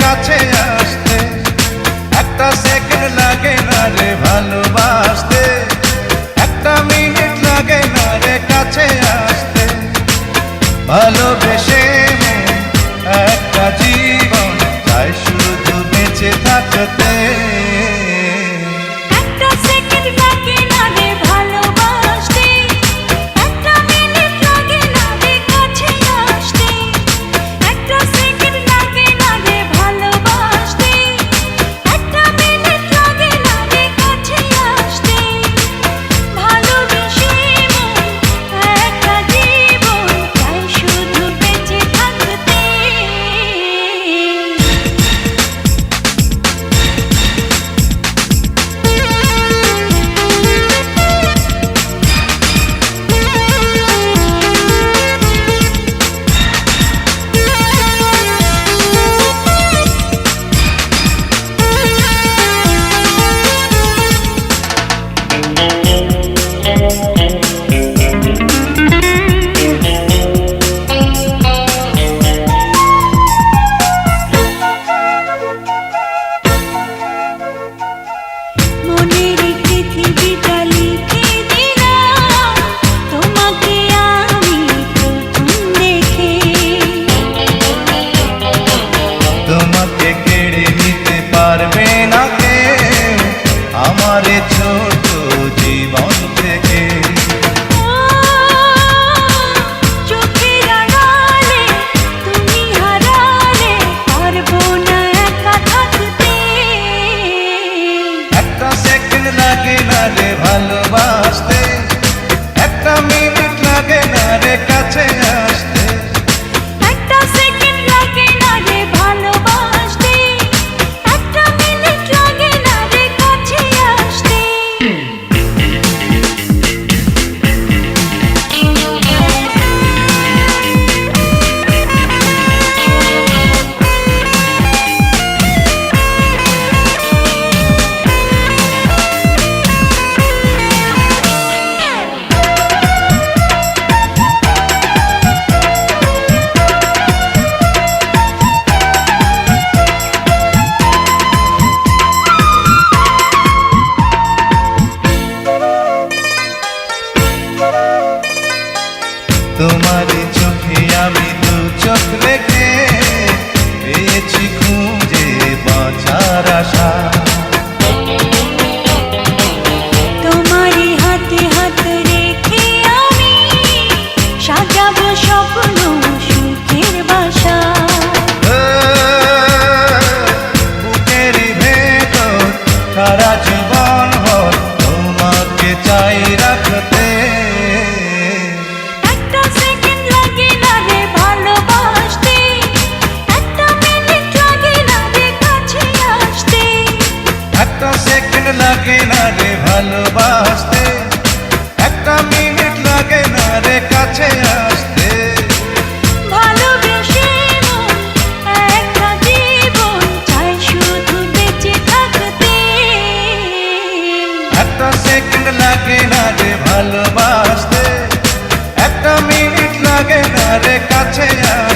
কাছে আসতে একটা সেকেন্ড লাগে না রে ভালোবাসতে ভালোবেসে একটা জীবন। Don't তোমার চোখে আমি তো চোখ রেখে পেয়েছি খুঁজে বাঁচার আশা। তোমারই হাতে হাত রেখে আমি সাজাবো স্বপ্ন সুখের বাসা। হ্যাঁ, বুকের ভেতর একটা সেকেন্ড লাগে না রে ভালোবাসতে। একটা মিনিট লাগে না রে কাছে আসতে। একটা সেকেন্ড লাগে না রে ভালোবাসতে। একটা মিনিট লাগে না রে কাছে আসতে